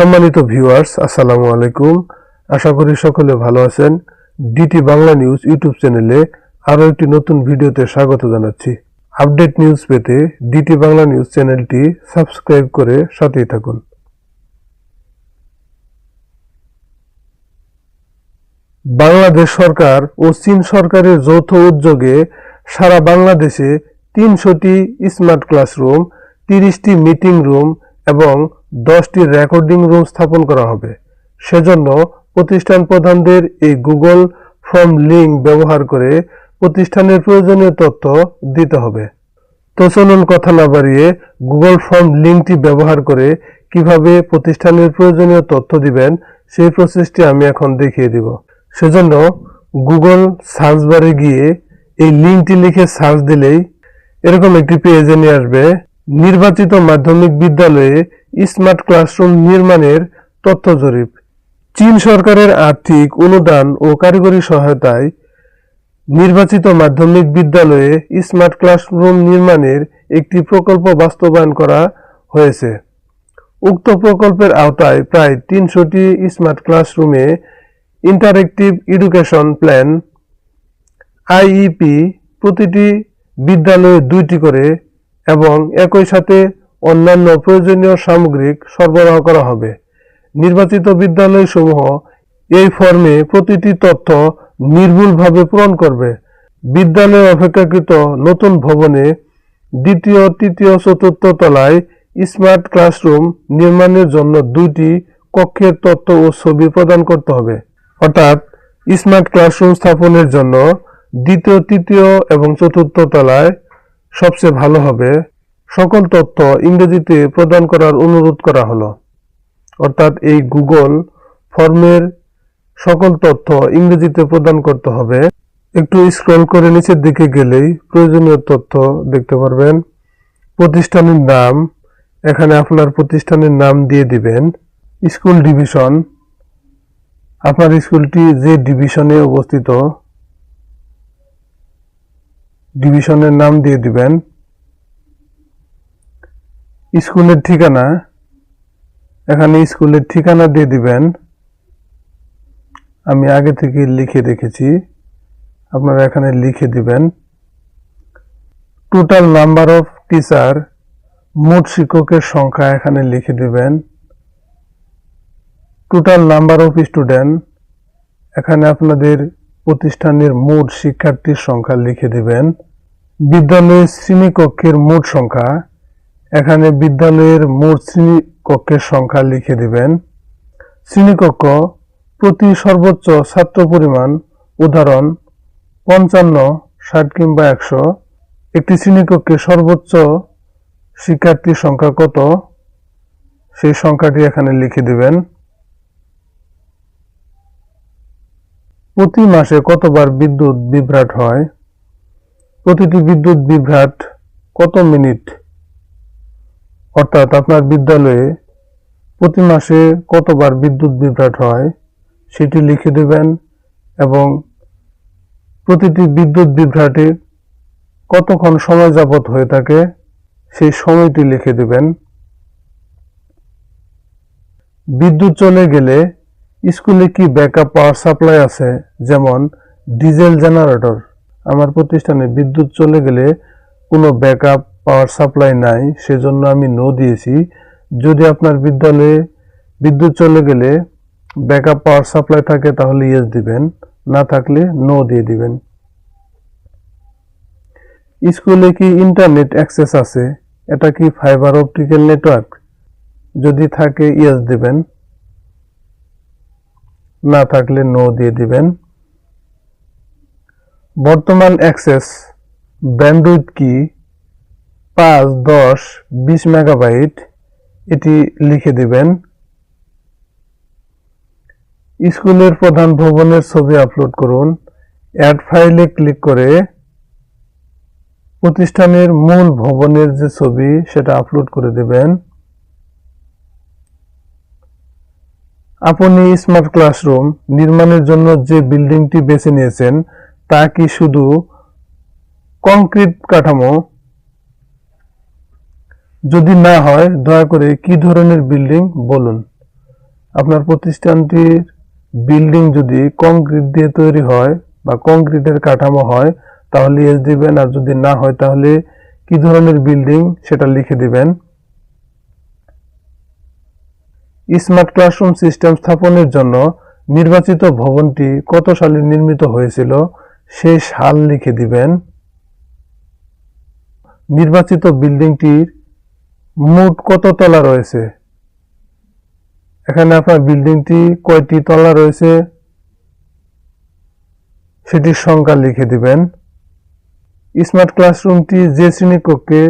সম্মানিত ভিউয়ার্স আসসালামু আলাইকুম। আশা করি সকলে ভালো আছেন। ডিটি বাংলা নিউজ ইউটিউব চ্যানেলে আরও একটি নতুন ভিডিওতে স্বাগত জানাচ্ছি। আপডেট নিউজ পেতে ডিটি বাংলা নিউজ চ্যানেলটি সাবস্ক্রাইব করে সাথেই থাকুন। বাংলাদেশ সরকার ও চীন সরকারের যৌথ উদ্যোগে সারা বাংলাদেশে তিনশোটি স্মার্ট ক্লাসরুম, তিরিশটি মিটিং রুম এবং দশটি রেকর্ডিং রুম স্থাপন করা হবে। সেজন্য প্রতিষ্ঠান প্রধানদের এই গুগল ফর্ম লিঙ্ক ব্যবহার করে প্রতিষ্ঠানের প্রয়োজনীয় তথ্য দিতে হবে। তো চলুন কথা না বাড়িয়ে গুগল ফর্ম লিঙ্কটি ব্যবহার করে কীভাবে প্রতিষ্ঠানের প্রয়োজনীয় তথ্য দিবেন, সেই প্রসেসটি আমি এখন দেখিয়ে দিব। সেজন্য গুগল সার্চ বারে গিয়ে এই লিঙ্কটি লিখে সার্চ দিলেই এরকম একটি পেজে নিয়ে আসবে। নির্বাচিত মাধ্যমিক বিদ্যালয়ে স্মার্ট ক্লাসরুম নির্মাণের তথ্য জরিপ। চীন সরকারের আর্থিক অনুদান ও কারিগরি সহায়তায় নির্বাচিত মাধ্যমিক বিদ্যালয়ে স্মার্ট ক্লাসরুম নির্মাণের একটি প্রকল্প বাস্তবায়ন করা হয়েছে। উক্ত প্রকল্পের আওতায় প্রায় তিনশোটি স্মার্ট ক্লাসরুমে ইন্টারেক্টিভ এডুকেশন প্ল্যান, আইইপি প্রতিটি বিদ্যালয়ে দুইটি করে এবং একই সাথে অন্যান্য প্রয়োজনীয় সামগ্রিক সরবরাহ করা হবে। নির্বাচিত বিদ্যালয়সমূহ এই ফর্মে প্রতিটি তথ্য নির্ভুলভাবে পূরণ করবে। বিদ্যালয় অপেক্ষাকৃত নতুন ভবনে দ্বিতীয়, তৃতীয়, চতুর্থ তলায় স্মার্ট ক্লাসরুম নির্মাণের জন্য দুইটি কক্ষের তথ্য ও ছবি প্রদান করতে হবে। অর্থাৎ স্মার্ট ক্লাসরুম স্থাপনের জন্য দ্বিতীয়, তৃতীয় এবং চতুর্থ তলায় সবচেয়ে ভালো হবে সকল তথ্য ইংরেজিতে প্রদান করার অনুরোধ করা হলো। অর্থাৎ এই গুগল ফর্মের সকল তথ্য ইংরেজিতে প্রদান করতে হবে। একটু স্ক্রল করে নিচের দিকে গেলেই প্রয়োজনীয় তথ্য দেখতে পারবেন। প্রতিষ্ঠানের নাম, এখানে আপনার প্রতিষ্ঠানের নাম দিয়ে দিবেন। স্কুল ডিভিশন, আপনার স্কুলটি যে ডিভিশনে অবস্থিত, ডিভিশনের নাম দিয়ে দিবেন। স্কুলের ঠিকানা, এখানে স্কুলের ঠিকানা দিয়ে দিবেন। আমি আগে থেকে লিখে রেখেছি। আপনারা এখানে লিখে দিবেন। টোটাল নাম্বার অফ টিচার মোট শিক্ষকের সংখ্যা এখানে লিখে দিবেন। টোটাল নাম্বার অফ স্টুডেন্ট এখানে আপনাদের প্রতিষ্ঠানের মোট শিক্ষার্থীর সংখ্যা লিখে দিবেন। বিদ্যালয়ের শ্রেণীকক্ষের মোট সংখ্যা এখানে বিদ্যালয়ের মোট শ্রেণীকক্ষের সংখ্যা লিখে দিবেন। শ্রেণীকক্ষ প্রতি সর্বোচ্চ ছাত্র পরিমাণ উদাহরণ পঞ্চান্ন, ষাট কিংবা একশো। একটি শ্রেণীকক্ষে সর্বোচ্চ শিক্ষার্থীর সংখ্যা কত? সেই সংখ্যাটি এখানে লিখে দিবেন। প্রতি মাসে কতবার বিদ্যুৎ বিভ্রাট হয়? প্রতিটি বিদ্যুৎ বিভ্রাট কত মিনিট? অর্থাৎ আপনার বিদ্যালয়ে প্রতি মাসে কতবার বিদ্যুৎ বিভ্রাট হয় সেটি লিখে দেবেন এবং প্রতিটি বিদ্যুৎ বিভ্রাটে কতক্ষণ সময় যাবত হয়ে থাকে সেই সময়টি লিখে দেবেন। বিদ্যুৎ চলে গেলে স্কুলে কি ব্যাকআপ পাওয়ার সাপ্লাই আছে? যেমন ডিজেল জেনারেটর। আমার প্রতিষ্ঠানে বিদ্যুৎ চলে গেলে কোনো ব্যাকআপ পাওয়ার সাপ্লাই নাই, সেজন্য আমি নো দিয়েছি। যদি আপনার বিদ্যালয়ে বিদ্যুৎ চলে গেলে ব্যাকআপ পাওয়ার সাপ্লাই থাকে, তাহলে ইয়েস দিবেন। না থাকলে নো দিয়ে দিবেন। স্কুলে কি ইন্টারনেট অ্যাক্সেস আছে? এটা কি ফাইবার অপটিক্যাল নেটওয়ার্ক যদি থাকে ইয়েস দিবেন। না থাকলে নো দিয়ে দিবেন। বর্তমান অ্যাক্সেস ব্যান্ডউইথ কি? পাঁচ, দশ, বিশ মেগাবাইট এটি লিখে দিবেন। স্কুলের প্রধান ভবনের ছবি আপলোড করুন। অ্যাড ফাইলে ক্লিক করে প্রতিষ্ঠানের মূল ভবনের যে ছবি, সেটা আপলোড করে দেবেন। আপনি স্মার্ট ক্লাসরুম নির্মাণের জন্য যে বিল্ডিংটি বেছে নিয়েছেন, তা কি শুধু কংক্রিট কাঠামো যদি না হয়, দয়া করে কি ধরনের বিল্ডিং বলুন? আপনার প্রতিষ্ঠানটির বিল্ডিং যদি কংক্রিট দিয়ে তৈরি হয় বা কংক্রিটের কাঠামো হয়, তাহলে এস দিবেন, আর যদি না হয়, তাহলে কি ধরনের বিল্ডিং সেটা লিখে দিবেন? স্মার্ট ক্লাসরুম সিস্টেম স্থাপনের জন্য নির্বাচিত ভবনটি কত সালে নির্মিত হয়েছিল সেই সাল লিখে দিবেন। নির্বাচিত বিল্ডিংটির মোট কত তলা রয়েছে? এখানে আপনার বিল্ডিংটি কয়টি তলা রয়েছে? সেটির সংখ্যা লিখে দিবেন। স্মার্ট ক্লাসরুমটি যে শ্রেণীকক্ষে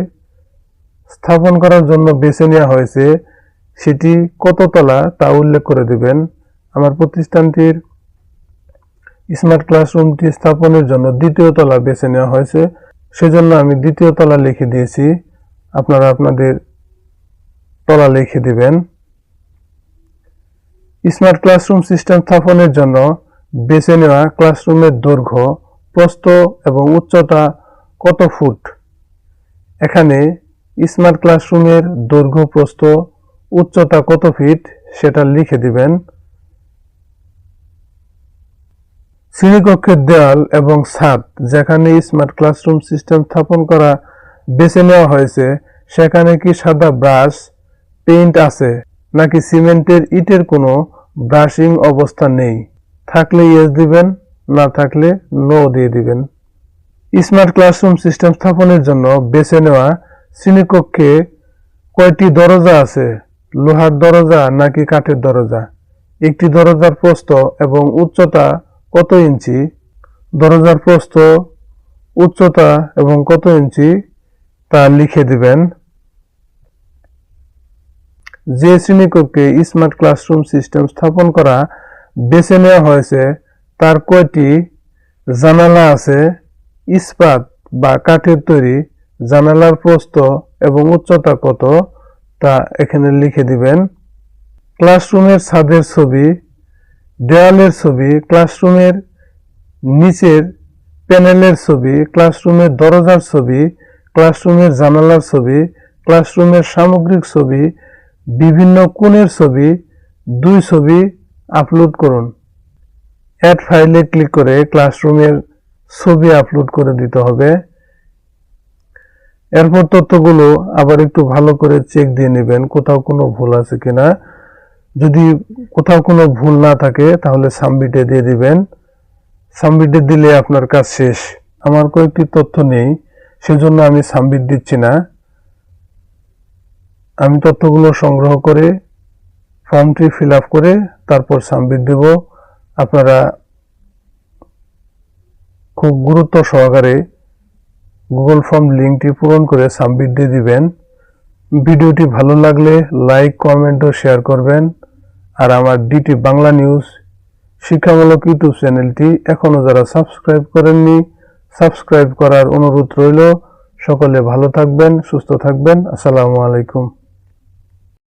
স্থাপন করার জন্য বেছে নেওয়া হয়েছে, সেটি কত তলা তা উল্লেখ করে দিবেন। আমার প্রতিষ্ঠানটির স্মার্ট ক্লাসরুমটি স্থাপনের জন্য দ্বিতীয় তলা বেছে নেওয়া হয়েছে, সেজন্য আমি দ্বিতীয় তলা লিখে দিয়েছি। আপনারা আপনাদের তলা লিখে দিবেন। স্মার্ট ক্লাসরুম সিস্টেম স্থাপনের জন্য বেছে নেওয়া ক্লাসরুমের দৈর্ঘ্য, প্রস্থ এবং উচ্চতা কত ফুট? এখানে স্মার্ট ক্লাসরুমের দৈর্ঘ্য, প্রস্থ, উচ্চতা কত ফিট সেটা লিখে দিবেন। শ্রেণীকক্ষের দেয়াল এবং ছাদ যেখানে স্মার্ট ক্লাসরুম সিস্টেম স্থাপন করা বেছে নেওয়া হয়েছে, সেখানে কি সাদা ব্রাশ পেইন্ট আছে, নাকি সিমেন্টের ইটের কোনো ব্রাশিং অবস্থা নেই? থাকলে ইয়েস দিবেন, না থাকলে নো দিয়ে দিবেন। স্মার্ট ক্লাসরুম সিস্টেম স্থাপনের জন্য বেছে নেওয়া শ্রেণীকক্ষে কয়টি দরজা আছে? লোহার দরজা নাকি কাঠের দরজা? একটি দরজার প্রস্থ এবং উচ্চতা কত ইঞ্চি? দরজার প্রস্থ, উচ্চতা এবং কত ইঞ্চি? তা লিখে দিবেন। যে শ্রেণীকক্ষে স্মার্ট ক্লাসরুম সিস্টেম স্থাপন করা বেছে নেওয়া হয়েছে, তার কয়টি জানালা আছে? ইস্পাত বা কাঠের তৈরি জানালার প্রস্থ এবং উচ্চতা কত? তা এখানে লিখে দিবেন। ক্লাসরুমের ছাদের ছবি দেওয়ালের ছবি, ক্লাসরুমের নিচের প্যানেলের ছবি, ক্লাসরুমের দরজার ছবি, ক্লাসরুমের জানালার ছবি, ক্লাসরুমের সামগ্রিক ছবি বিভিন্ন কোণের ছবি, দুই ছবি আপলোড করুন। অ্যাড ফাইলে ক্লিক করে ক্লাসরুমের ছবি আপলোড করে দিতে হবে। এরপর তথ্যগুলো আবার একটু ভালো করে চেক দিয়ে নেবেন, কোথাও কোনো ভুল আছে কিনা। যদি কোথাও কোনো ভুল না থাকে, তাহলে সাবমিটে দিয়ে দিবেন। সাবমিটে দিলে আপনার কাজ শেষ। আমার কয়েকটি তথ্য নেই, সেজন্য আমি সাবমিট দিচ্ছি না। আমি তথ্যগুলো সংগ্রহ করে ফর্মটি ফিল আপ করে তারপর সাবমিট দেব। আপনারা খুব গুরুত্ব সহকারে গুগল ফর্ম লিঙ্কটি পূরণ করে সাবমিট দিয়ে দিবেন। ভিডিওটি ভালো লাগলে লাইক, কমেন্ট ও শেয়ার করবেন। আর আমার ডিটি বাংলা নিউজ শিক্ষামূলক ইউটিউব চ্যানেলটি এখনও যারা সাবস্ক্রাইব করেননি, সাবস্ক্রাইব করার অনুরোধ রইল। সকলে ভালো থাকবেন, সুস্থ থাকবেন। আসসালামু আলাইকুম।